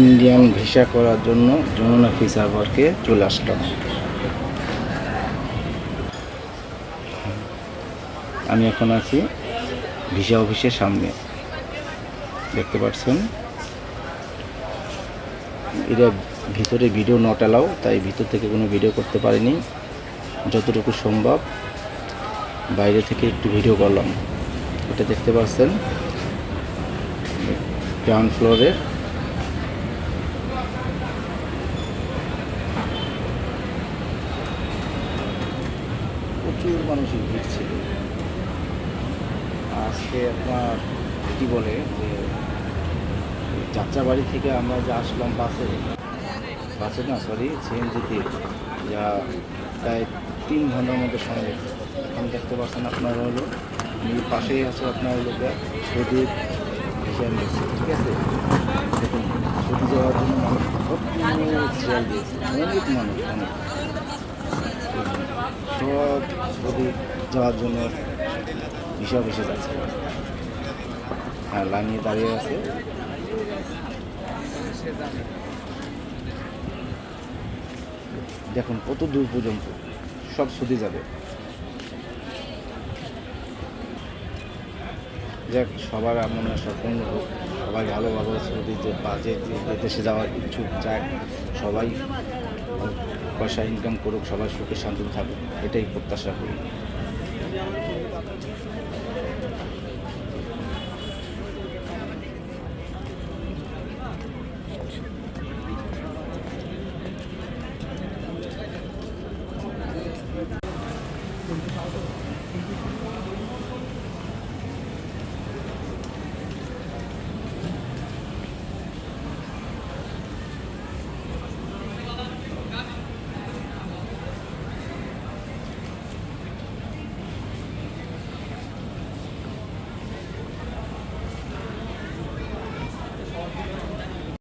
Indian visa করার জন্য Jamuna visa পার্কে চলে আসলাম। আমি এখন আছি ভিসা অফিসের সামনে। দেখতে পাচ্ছেন? এটা ভিতরে ভিডিও নট অ্যালাউ তাই ভিতর থেকে কোনো ভিডিও করতে পারিনি। যতটুকু সম্ভব বাইরে থেকে একটু ভিডিও করলাম। এটা দেখতে পাচ্ছেন? গ্রাউন্ড ফ্লোরের প্রচুর মানুষের ভিড় ছিল আজকে আপনার কি বলে, যে যাত্রাবাড়ি থেকে আমরা যে আসলাম বাসে বাসে না সরি সিএনজিতে যা প্রায় তিন ঘণ্টার মধ্যে সময় এখন দেখতে পাচ্ছেন আপনার হলো পাশেই আছে আপনার হলো গিয়া সৌদির ভিসা ঠিক আছে? দেখুন সৌদি যাওয়ার জন্য মানুষ অনেক মানুষ, অনেক। সব যাওয়ার জন্য ভিসা অফিসে যাচ্ছে। হ্যাঁ লাইনে দাঁড়িয়ে আছে। দেখুন, কত দূর পর্যন্ত সব সৌদি যাবে। যাক, সবার মনে স্বপ্ন হোক। সবাই ভালোভাবে সৌদি যে বাজে যে দেশে যাওয়ার ইচ্ছুক, যাক, সবাই পয়সা ইনকাম করুক সবাই সুখে শান্তিতে থাকুক এটাই প্রত্যাশা করি।